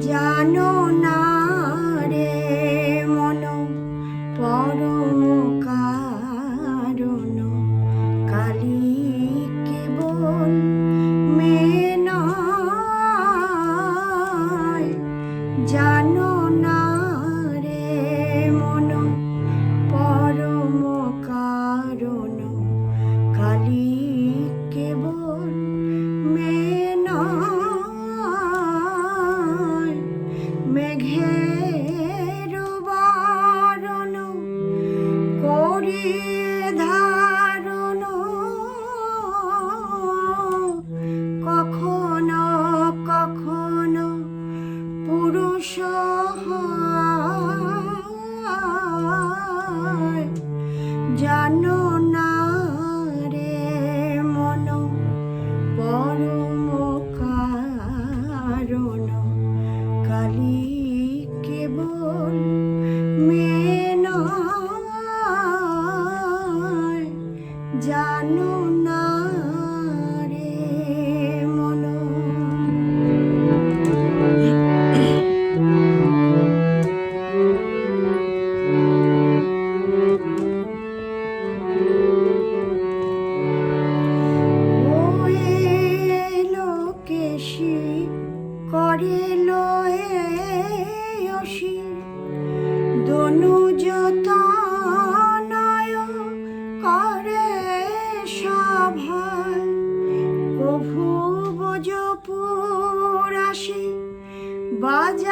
জানো না? জানো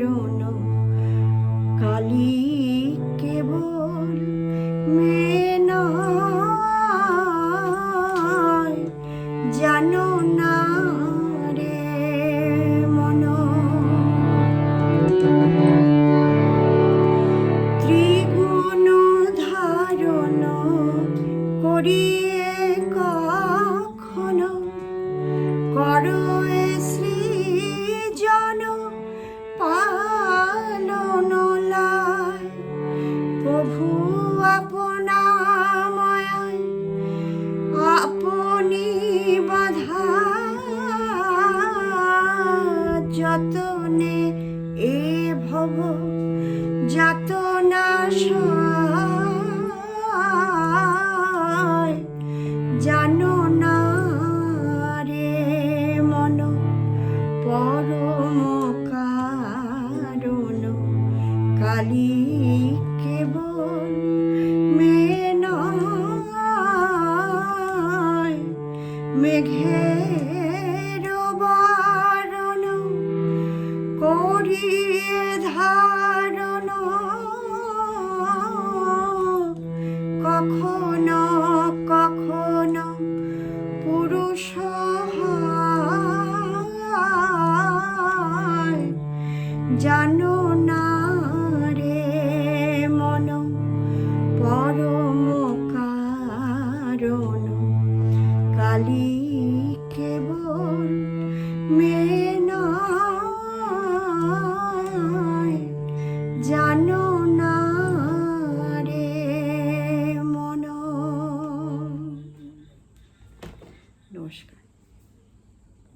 চরণ কালী কেবল মেন জানো না মালিক কেবল মেন মেঘে ধারণ। কখনো কখনো পুরুষ জানো না খালি কেবল মেয়ে জানো